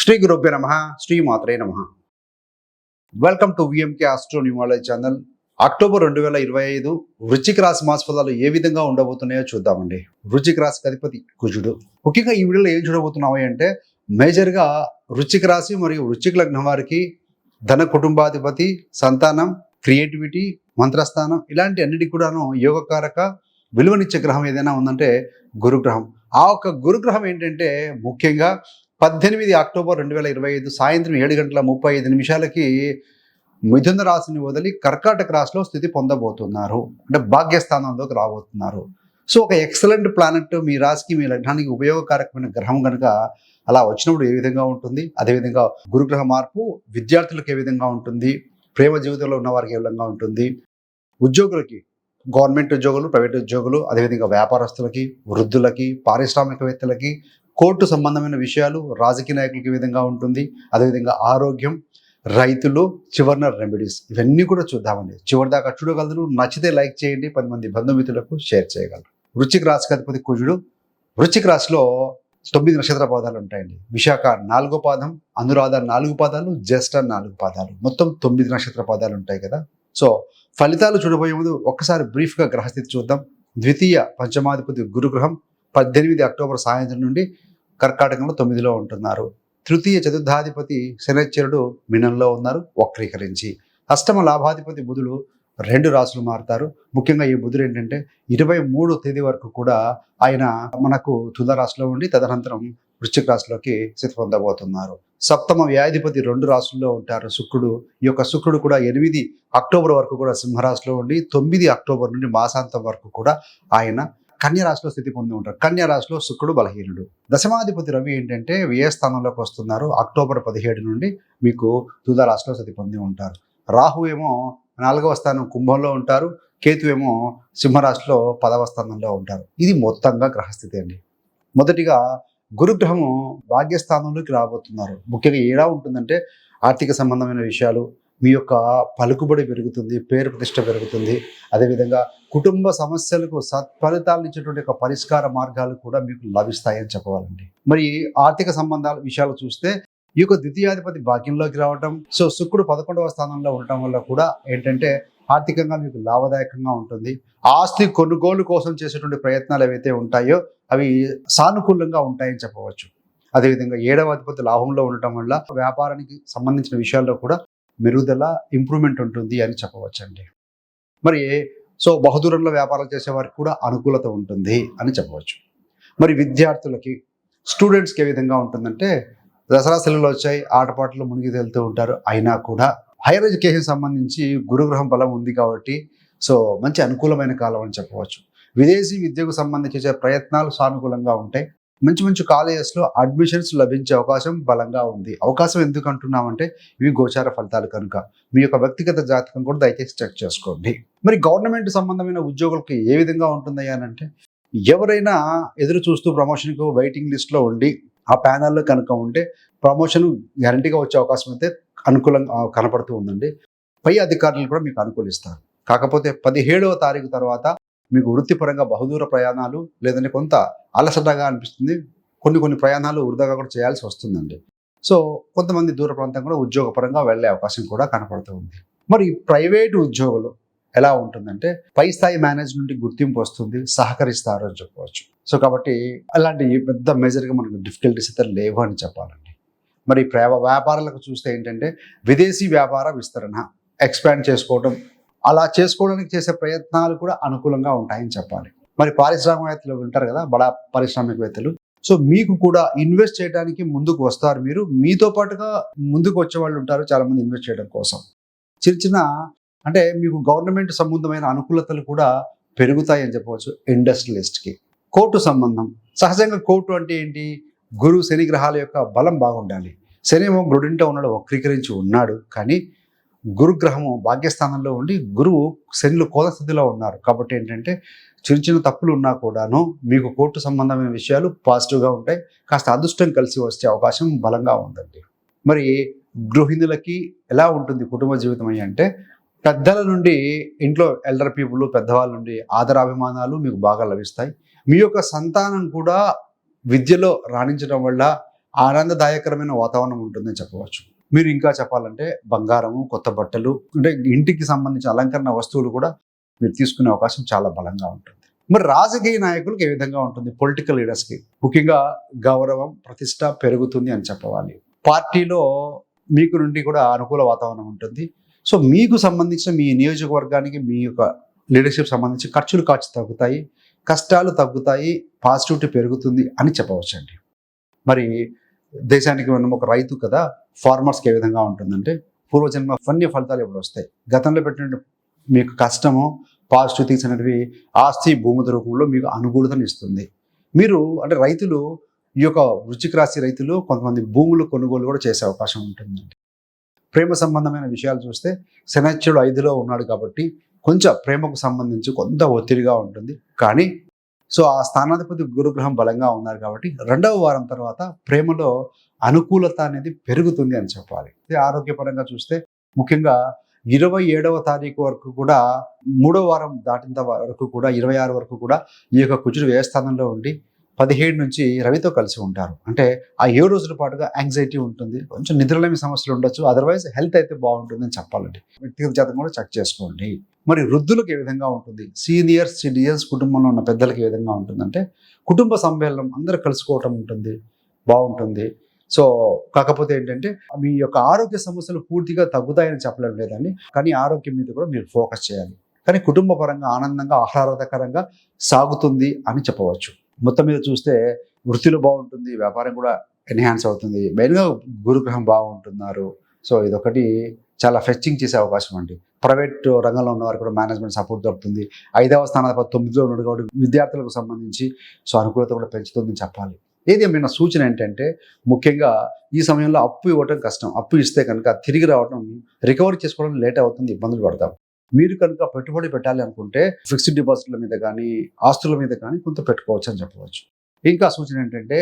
శ్రీ గురుభ్య నమ శ్రీ మాత్రే నమ. Welcome to VMK astro numerology channel October రెండు వేల ఇరవై ఐదు వృచ్చిక రాశి మాస ఫలాలు ఏ విధంగా ఉండబోతున్నాయో చూద్దామండి. వృచ్చిక రాశికి అధిపతి కుజుడు. ముఖ్యంగా ఈ వీడియోలో ఏం చూడబోతున్నావు అంటే మేజర్గా వృచ్చిక రాశి మరియు వృచ్చిక లగ్నం వారికి ధన కుటుంబాధిపతి సంతానం క్రియేటివిటీ మంత్రస్థానం ఇలాంటి అన్నిటి కూడాను యోగకారక విలువనిచ్చే గ్రహం ఏదైనా ఉందంటే గురుగ్రహం. ఆ ఒక్క గురుగ్రహం ఏంటంటే ముఖ్యంగా పద్దెనిమిది అక్టోబర్ రెండు వేల ఇరవై ఐదు సాయంత్రం ఏడు గంటల ముప్పై ఐదు నిమిషాలకి మిథున రాశిని వదిలి కర్కాటక రాశిలో స్థితి పొందబోతున్నారు. అంటే భాగ్యస్థానంలోకి రాబోతున్నారు. సో ఒక ఎక్సలెంట్ ప్లానెట్ మీ రాశికి మీ లగ్నానికి ఉపయోగకారకమైన గ్రహం కనుక అలా వచ్చినప్పుడు ఏ విధంగా ఉంటుంది? అదేవిధంగా గురుగ్రహ మార్పు విద్యార్థులకు ఏ విధంగా ఉంటుంది? ప్రేమ జీవితంలో ఉన్న వారికి ఏ విధంగా ఉంటుంది? ఉద్యోగులకి గవర్నమెంట్ ఉద్యోగులు ప్రైవేట్ ఉద్యోగులు అదేవిధంగా వ్యాపారస్తులకి వృద్ధులకి పారిశ్రామికవేత్తలకి కోర్టు సంబంధమైన విషయాలు రాజకీయ నాయకులకి విధంగా ఉంటుంది. అదేవిధంగా ఆరోగ్యం రైతులు చివరిన రెమెడీస్ ఇవన్నీ కూడా చూద్దామండి. చివరి దాకా చూడగలరు నచ్చితే లైక్ చేయండి పది మంది బంధుమిత్రులకు షేర్ చేయగలరు. వృచ్చిక రాశికి అధిపతి కుజుడు వృచ్చిక రాశిలో తొమ్మిది నక్షత్ర పాదాలు ఉంటాయండి. విశాఖ నాలుగో పాదం అనురాధ నాలుగు పాదాలు జ్యేష్ఠ నాలుగు పాదాలు. మొత్తం తొమ్మిది నక్షత్ర పాదాలు ఉంటాయి కదా. సో ఫలితాలు చూడబోయే ముందు ఒక్కసారి బ్రీఫ్గా గ్రహస్థితి చూద్దాం. ద్వితీయ పంచమాధిపతి గురుగ్రహం పద్దెనిమిది అక్టోబర్ సాయంత్రం నుండి కర్కాటకంలో తొమ్మిదిలో ఉంటున్నారు. తృతీయ చతుర్థాధిపతి శనిశ్చరుడు మినంలో ఉన్నారు వక్రీకరించి. అష్టమ లాభాధిపతి బుధుడు రెండు రాసులు మారుతారు. ముఖ్యంగా ఈ బుధుడు ఏంటంటే ఇరవై మూడు తేదీ వరకు కూడా ఆయన మనకు తులరాశిలో ఉండి తదనంతరం వృశ్చిక రాశిలోకి స్థితి పొందబోతున్నారు. సప్తమ వ్యాధిపతి రెండు రాశుల్లో ఉంటారు. శుక్రుడు ఈ యొక్క శుక్రుడు కూడా ఎనిమిది అక్టోబర్ వరకు కూడా సింహరాశిలో ఉండి తొమ్మిది అక్టోబర్ నుండి మాసాంతం వరకు కూడా ఆయన కన్యరాశిలో స్థితి పొంది ఉంటారు కన్యరాశిలో శుక్రుడు బలహీనుడు. దశమాధిపతి రవి ఏంటంటే వ్యయ స్థానంలోకి వస్తున్నారు. అక్టోబర్ పదిహేడు నుండి మీకు తుల స్థితి పొంది ఉంటారు. రాహు ఏమో నాలుగవ స్థానం కుంభంలో ఉంటారు. కేతు ఏమో సింహరాశిలో పదవ స్థానంలో ఉంటారు. ఇది మొత్తంగా గ్రహస్థితి అండి. మొదటిగా గురుగ్రహము భాగ్యస్థానంలోకి రాబోతున్నారు. ముఖ్యంగా ఎలా ఉంటుందంటే ఆర్థిక సంబంధమైన విషయాలు మీ యొక్క పలుకుబడి పెరుగుతుంది పేరు ప్రతిష్ట పెరుగుతుంది. అదేవిధంగా కుటుంబ సమస్యలకు సత్ఫలితాలు ఇచ్చేటువంటి ఒక పరిష్కార మార్గాలు కూడా మీకు లభిస్తాయని చెప్పవాలండి. మరి ఆర్థిక సంబంధాల విషయాలు చూస్తే ఈ యొక్క ద్వితీయాధిపతి భాగ్యంలోకి రావటం సో శుక్రుడు పదకొండవ స్థానంలో ఉండటం వల్ల కూడా ఏంటంటే ఆర్థికంగా మీకు లాభదాయకంగా ఉంటుంది. ఆస్తి కొనుగోలు కోసం చేసేటువంటి ప్రయత్నాలు ఏవైతే ఉంటాయో అవి సానుకూలంగా ఉంటాయని చెప్పవచ్చు. అదేవిధంగా ఏడవ అధిపతి లాభంలో ఉండటం వల్ల వ్యాపారానికి సంబంధించిన విషయాల్లో కూడా మెరుగుదల ఇంప్రూవ్మెంట్ ఉంటుంది అని చెప్పవచ్చండి. మరి సో బహుదూరంలో వ్యాపారాలు చేసే వారికి కూడా అనుకూలత ఉంటుంది అని చెప్పవచ్చు. మరి విద్యార్థులకి స్టూడెంట్స్కి ఏ విధంగా ఉంటుందంటే దసరా సెలవులు వచ్చాయి ఆటపాటలు మునిగి తేలుతూ ఉంటారు అయినా కూడా హైయర్ ఎడ్యుకేషన్ సంబంధించి గురుగ్రహం బలం ఉంది కాబట్టి సో మంచి అనుకూలమైన కాలం అని చెప్పవచ్చు. విదేశీ విద్యకు సంబంధించే ప్రయత్నాలు సానుకూలంగా ఉంటాయి. మంచి మంచి కాలేజెస్లో అడ్మిషన్స్ లభించే అవకాశం బలంగా ఉంది. అవకాశం ఎందుకు అంటున్నామంటే ఇవి గోచార ఫలితాలు కనుక. మీ యొక్క వ్యక్తిగత జాతకం కూడా దయచేసి చెక్ చేసుకోండి. మరి గవర్నమెంట్ సంబంధమైన ఉద్యోగులకు ఏ విధంగా ఉంటుంది అని అంటే ఎవరైనా ఎదురు చూస్తూ ప్రమోషన్కు వెయిటింగ్ లిస్ట్లో ఉండి ఆ ప్యానల్లో కనుక ఉంటే ప్రమోషన్ గ్యారంటీగా వచ్చే అవకాశం అయితే అనుకూలంగా కనపడుతూ ఉందండి. పై అధికారులు కూడా మీకు అనుకూలిస్తారు. కాకపోతే పదిహేడవ తారీఖు తర్వాత మీకు వృత్తిపరంగా బహుదూర ప్రయాణాలు లేదంటే కొంత అలసటగా అనిపిస్తుంది. కొన్ని కొన్ని ప్రయాణాలు వృధాగా కూడా చేయాల్సి వస్తుందండి. సో కొంతమంది దూర ప్రాంతం కూడా ఉద్యోగపరంగా వెళ్ళే అవకాశం కూడా కనపడుతూ ఉంది. మరి ప్రైవేటు ఉద్యోగులు ఎలా ఉంటుందంటే పై స్థాయి మేనేజ్మెంట్ గుర్తింపు వస్తుంది సహకరిస్తారు అని చెప్పవచ్చు. సో కాబట్టి అలాంటి పెద్ద మేజర్గా మనకు డిఫికల్టీస్ అయితే లేవు అని చెప్పాలండి. మరి ప్రేమ వ్యాపారాలకు చూస్తే ఏంటంటే విదేశీ వ్యాపార విస్తరణ ఎక్స్పాండ్ చేసుకోవడం అలా చేసుకోవడానికి చేసే ప్రయత్నాలు కూడా అనుకూలంగా ఉంటాయని చెప్పాలి. మరి పారిశ్రామికవేత్తలు ఉంటారు కదా బడా పారిశ్రామికవేత్తలు. సో మీకు కూడా ఇన్వెస్ట్ చేయడానికి ముందుకు వస్తారు మీరు. మీతో పాటుగా ముందుకు వచ్చే వాళ్ళు ఉంటారు చాలామంది ఇన్వెస్ట్ చేయడం కోసం. చిన్న చిన్న అంటే మీకు గవర్నమెంట్ సంబంధమైన అనుకూలతలు కూడా పెరుగుతాయి అని చెప్పవచ్చు ఇండస్ట్రియలిస్ట్కి. కోర్టు సంబంధం. సహజంగా కోర్టు అంటే ఏంటి? గురు శని గ్రహాల యొక్క బలం బాగుండాలి. శని ఏమో ఉన్నాడు వక్రీకరించి ఉన్నాడు. కానీ గురుగ్రహము భాగ్యస్థానంలో ఉండి గురువు శనిలు కోదస్థితిలో ఉన్నారు. కాబట్టి ఏంటంటే చిన్న చిన్న తప్పులు ఉన్నా కూడాను మీకు కోర్టు సంబంధమైన విషయాలు పాజిటివ్గా ఉంటాయి. కాస్త అదృష్టం కలిసి వచ్చే అవకాశం బలంగా ఉందండి. మరి గృహిణులకి ఎలా ఉంటుంది కుటుంబ జీవితం అంటే పెద్దల నుండి ఇంట్లో ఎల్డర్ పీపుల్ పెద్దవాళ్ళ నుండి ఆదరాభిమానాలు మీకు బాగా లభిస్తాయి. మీ యొక్క సంతానం కూడా విద్యలో రాణించడం వల్ల ఆనందదాయకరమైన వాతావరణం ఉంటుందని చెప్పవచ్చు. మీరు ఇంకా చెప్పాలంటే బంగారము కొత్త బట్టలు అంటే ఇంటికి సంబంధించిన అలంకరణ వస్తువులు కూడా మీరు తీసుకునే అవకాశం చాలా బలంగా ఉంటుంది. మరి రాజకీయ నాయకులకు ఏ విధంగా ఉంటుంది? పొలిటికల్ లీడర్స్కి ముఖ్యంగా గౌరవం ప్రతిష్ట పెరుగుతుంది అని చెప్పవాలి. పార్టీలో మీకు నుండి కూడా అనుకూల వాతావరణం ఉంటుంది. సో మీకు సంబంధించిన మీ నియోజకవర్గానికి మీ యొక్క లీడర్షిప్ సంబంధించి ఖర్చులు ఖర్చు తగ్గుతాయి కష్టాలు తగ్గుతాయి పాజిటివిటీ పెరుగుతుంది అని చెప్పవచ్చండి. మరి దేశానికి మనం ఒక రైతు కదా ఫార్మర్స్కి ఏ విధంగా ఉంటుందంటే పూర్వజన్మ పుణ్య ఫలితాలు ఎప్పుడు వస్తాయి? గతంలో పెట్టిన మీకు కష్టము పాజిటివ్ థింగ్స్ అనేటివి ఆస్తి భూమి రూపంలో మీకు అనుకూలతను ఇస్తుంది. మీరు అంటే రైతులు ఈ యొక్క వృచ్చిక రాశి రైతులు కొంతమంది భూములు కొనుగోలు కూడా చేసే అవకాశం ఉంటుందండి. ప్రేమ సంబంధమైన విషయాలు చూస్తే శనైశ్వరుడు ఐదులో ఉన్నాడు కాబట్టి కొంచెం ప్రేమకు సంబంధించి కొంత ఒత్తిడిగా ఉంటుంది. కానీ సో ఆ స్థానాధిపతి గురుగ్రహం బలంగా ఉన్నారు కాబట్టి రెండవ వారం తర్వాత ప్రేమలో అనుకూలత అనేది పెరుగుతుంది అని చెప్పాలి. ఆరోగ్యపరంగా చూస్తే ముఖ్యంగా ఇరవై ఏడవ తారీఖు వరకు కూడా మూడో వారం దాటిన వరకు కూడా ఇరవై ఆరు వరకు కూడా ఈ యొక్క కుజుడు వ్యయ స్థానంలో ఉండి పదిహేడు నుంచి రవితో కలిసి ఉంటారు. అంటే ఆ ఏడు రోజుల పాటుగా యాంగ్జైటీ ఉంటుంది కొంచెం నిద్రలేమి సమస్యలు ఉండొచ్చు అదర్వైజ్ హెల్త్ అయితే బాగుంటుందని చెప్పాలండి. వ్యక్తిగత జాతకం కూడా చెక్ చేసుకోండి. మరి వృద్ధులకు ఏ విధంగా ఉంటుంది? సీనియర్స్ సిటిజన్స్ కుటుంబంలో ఉన్న పెద్దలకు ఏ విధంగా ఉంటుందంటే కుటుంబ సమ్మేళనం అందరూ కలుసుకోవటం ఉంటుంది బాగుంటుంది. సో కాకపోతే ఏంటంటే మీ యొక్క ఆరోగ్య సమస్యలు పూర్తిగా తగ్గుతాయని చెప్పలేం లేదండి. కానీ ఆరోగ్యం మీద కూడా మీరు ఫోకస్ చేయాలి. కానీ కుటుంబ పరంగా ఆనందంగా ఆహ్లాదకరంగా సాగుతుంది అని చెప్పవచ్చు. మొత్తం మీద చూస్తే వృత్తిలో బాగుంటుంది వ్యాపారం కూడా ఎన్హాన్స్ అవుతుంది. మెయిన్గా గురుగ్రహం బాగుంటున్నారు. సో ఇదొకటి. చాలా ఫెస్టింగ్ చేసే అవకాశం అండి. ప్రైవేట్ రంగంలో ఉన్న వారికి కూడా మేనేజ్మెంట్ సపోర్ట్ దొరుకుతుంది. ఐదవ స్థానాల తొమ్మిదిలో ఉన్నాడు కాబట్టి విద్యార్థులకు సంబంధించి సో అనుకూలత కూడా పెంచుతుందని చెప్పాలి. ఏది ఏమైనా సూచన ఏంటంటే ముఖ్యంగా ఈ సమయంలో అప్పు ఇవ్వటం కష్టం. అప్పు ఇస్తే కనుక తిరిగి రావడం రికవరీ చేసుకోవడం లేట్ అవుతుంది ఇబ్బందులు పడతాం. మీరు కనుక పెట్టుబడి పెట్టాలి అనుకుంటే ఫిక్స్డ్ డిపాజిట్ల మీద కానీ ఆస్తుల మీద కానీ కొంత పెట్టుకోవచ్చు అని చెప్పవచ్చు. ఇంకా సూచన ఏంటంటే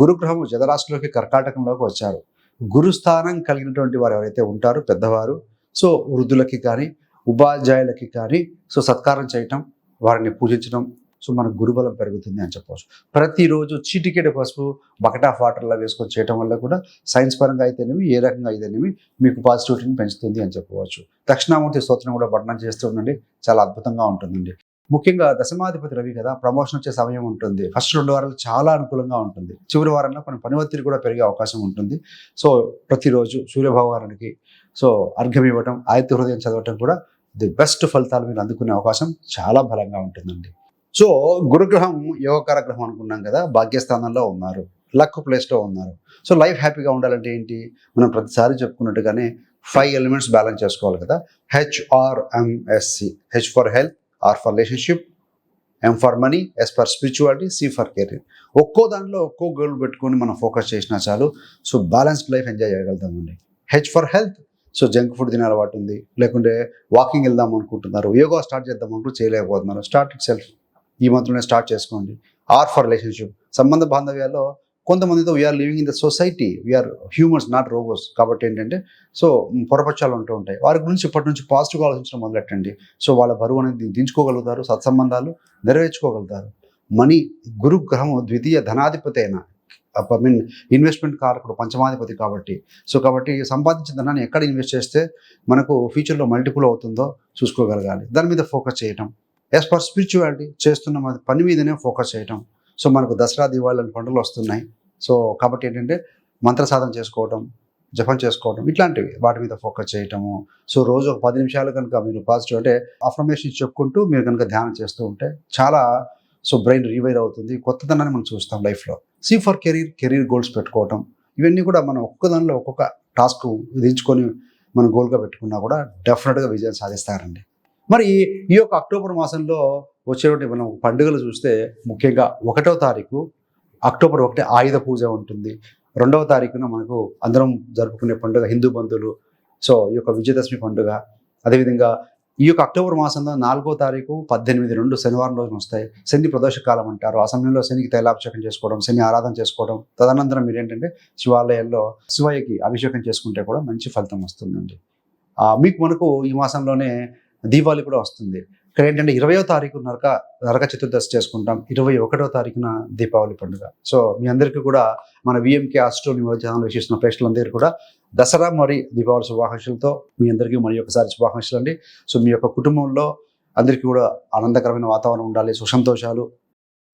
గురుగ్రహం జదరాశిలోకి కర్కాటకంలోకి వచ్చారు. గురుస్థానం కలిగినటువంటి వారు ఎవరైతే ఉంటారో పెద్దవారు సో వృద్ధులకి కానీ ఉపాధ్యాయులకి కానీ సో సత్కారం చేయటం వారిని పూజించడం సో మన గురుబలం పెరుగుతుంది అని చెప్పవచ్చు. ప్రతిరోజు చీటికెడ పసుపు బకెట్ ఆఫ్ వాటర్లో వేసుకొని చేయటం వల్ల కూడా సైన్స్ పరంగా అయితేనేమి ఏ రకంగా అయితేనేమి మీకు పాజిటివిటీని పెంచుతుంది అని చెప్పవచ్చు. దక్షిణామూర్తి స్తోత్రం కూడా పఠనం చేస్తూ ఉండండి. చాలా అద్భుతంగా ఉంటుందండి. ముఖ్యంగా దశమాధిపతి రవి కదా ప్రమోషన్ వచ్చే సమయం ఉంటుంది. ఫస్ట్ రెండు వారాలు చాలా అనుకూలంగా ఉంటుంది. చివరి వారంలో కొన్ని పని ఒత్తిడి కూడా పెరిగే అవకాశం ఉంటుంది. సో ప్రతిరోజు సూర్యభగవానుడికి సో అర్ఘ్యం ఇవ్వటం ఆదిత్య హృదయం చదవటం కూడా ది బెస్ట్ ఫలితాలు మీరు అందుకునే అవకాశం చాలా బలంగా ఉంటుందండి. సో గురుగ్రహం యోగకర గ్రహం అనుకున్నాం కదా భాగ్యస్థానంలో ఉన్నారు. లక్ ప్లేస్లో ఉన్నారు. సో లైఫ్ హ్యాపీగా ఉండాలంటే ఏంటి? మనం ప్రతిసారి చెప్పుకున్నట్టుగానే ఫైవ్ ఎలిమెంట్స్ బ్యాలెన్స్ చేసుకోవాలి కదా. HRMSC H for health R for relationship M for money S for spirituality C for career. ఒక్కో దాంట్లో ఒక్కో గోల్ పెట్టుకొని మనం ఫోకస్ చేసినా చాలు. So balanced life enjoy చేయగలుగుతామండి. H for health. So junk food తినే అలవాటు ఉంది. లేకుంటే వాకింగ్ వెళ్దాం అనుకుంటున్నారు. యోగా స్టార్ట్ చేద్దాం అనుకుంటూ చేయలేకపోతున్నారు. Start itself. ఈ మంత్లోనే స్టార్ట్ చేసుకోండి. R for relationship. సంబంధ బాంధవ్యాల్లో కొంతమందితో we are living in the society we are humans not robots కాబట్టి ఏంటంటే సో పొరపక్షాలు ఉంటూ ఉంటాయి. వారి గురించి ఇప్పటి నుంచి పాజిటివ్గా ఆలోచించడం మొదలెట్టండి. సో వాళ్ళ బరువు అనేది దించుకోగలుగుతారు సత్సంబంధాలు నెరవేర్చుకోగలుగుతారు. మనీ గురుగ్రహము ద్వితీయ ధనాధిపతి అయిన ఐ మీన్ ఇన్వెస్ట్మెంట్ కారకుడు పంచమాధిపతి కాబట్టి. సో కాబట్టి సంపాదించిన ధనాన్ని ఎక్కడ ఇన్వెస్ట్ చేస్తే మనకు ఫ్యూచర్లో మల్టిపుల్ అవుతుందో చూసుకోగలగాలి. దాని మీద ఫోకస్ చేయటం. యాజ్ పర్ స్పిరిచువాలిటీ చేస్తున్న మన పని మీదనే ఫోకస్ చేయటం. సో మనకు దసరా దివాళి అని పండుగలు వస్తున్నాయి. సో కాబట్టి ఏంటంటే మంత్ర సాధన చేసుకోవటం జపం చేసుకోవటం ఇట్లాంటివి వాటి మీద ఫోకస్ చేయటము. సో రోజు ఒక పది నిమిషాలు కనుక మీరు పాజిటివ్ అంటే అఫర్మేషన్ చెప్పుకుంటూ మీరు కనుక ధ్యానం చేస్తూ ఉంటే చాలా సో బ్రెయిన్ రీవైర్ అవుతుంది. కొత్తదనాన్ని మనం చూస్తాం లైఫ్లో. C for career career goals పెట్టుకోవటం. ఇవన్నీ కూడా మనం ఒక్కొక్క దానిలో ఒక్కొక్క టాస్క్ విధించుకొని మనం గోల్గా పెట్టుకున్నా కూడా డెఫినెట్గా విజయం సాధిస్తారండి. మరి ఈ యొక్క అక్టోబర్ మాసంలో వచ్చేటువంటి మనం పండుగలు చూస్తే ముఖ్యంగా ఒకటో తారీఖు అక్టోబర్ ఒకటి ఆయుధ పూజ ఉంటుంది. రెండవ తారీఖున మనకు అందరం జరుపుకునే పండుగ హిందూ బంధువులు. సో ఈ యొక్క విజయదశమి పండుగ. అదేవిధంగా ఈ యొక్క అక్టోబర్ మాసంలో నాలుగో తారీఖు పద్దెనిమిది రెండు శనివారం రోజున వస్తాయి. శని ప్రదోష కాలం అంటారు. ఆ సమయంలో శనికి తైలాభిషేకం చేసుకోవడం శని ఆరాధన చేసుకోవడం. తదనంతరం మీరు ఏంటంటే శివాలయాల్లో శివయ్యకి అభిషేకం చేసుకుంటే కూడా మంచి ఫలితం వస్తుందండి. మీకు మనకు ఈ మాసంలోనే దీపావళి కూడా వస్తుంది. ఇక్కడ ఏంటంటే ఇరవయో తారీఖు నరక నరక చతుర్దశి చేసుకుంటాం. ఇరవై ఒకటో తారీఖున దీపావళి పండుగ. సో మీ అందరికీ కూడా మన విఎంకే ఆస్ట్రో న్యూస్ ఛానల్ వీక్షిస్తున్న ప్రేక్షకులందరూ కూడా దసరా మరి దీపావళి శుభాకాంక్షలతో మీ అందరికీ మరి ఒకసారి శుభాకాంక్షలు అండి. సో మీ యొక్క కుటుంబంలో అందరికీ కూడా ఆనందకరమైన వాతావరణం ఉండాలి సుసంతోషాలు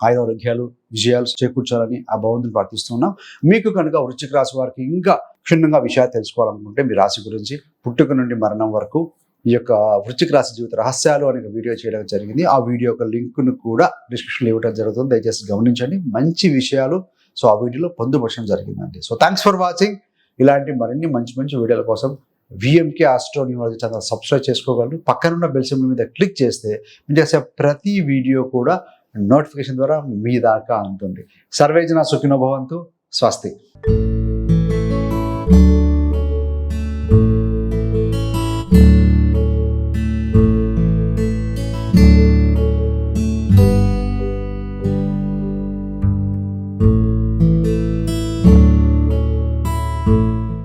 ఆయురారోగ్యాలు విజయాలు చేకూర్చాలని ఆ భగవంతుని ప్రార్థిస్తున్నాం మీకు కనుక వృశ్చిక రాశి వారికి ఇంకా క్షుణ్ణంగా విషయాలు తెలుసుకోవాలనుకుంటే మీ రాశి గురించి పుట్టుక నుండి మరణం వరకు ఈ యొక్క వృశ్చిక రాశి జీవిత రహస్యాలు అనే వీడియో చేయడం జరిగింది. ఆ వీడియో యొక్క లింక్ను కూడా డిస్క్రిప్షన్లో ఇవ్వడం జరుగుతుంది. దయచేసి గమనించండి. మంచి విషయాలు. సో ఆ వీడియోలో పొందుపరచడం జరిగిందండి. సో థ్యాంక్స్ ఫర్ వాచింగ్ ఇలాంటి మరిన్ని మంచి మంచి వీడియోల కోసం VMK astro numerology channel subscribe చేసుకోగలరు. పక్కనున్న బెల్ సింబల్ మీద క్లిక్ చేస్తే మీరు చేసే ప్రతి వీడియో కూడా నోటిఫికేషన్ ద్వారా మీ దాకా ఉంటుంది సర్వేజన సుఖినో భవంతు. స్వస్తి.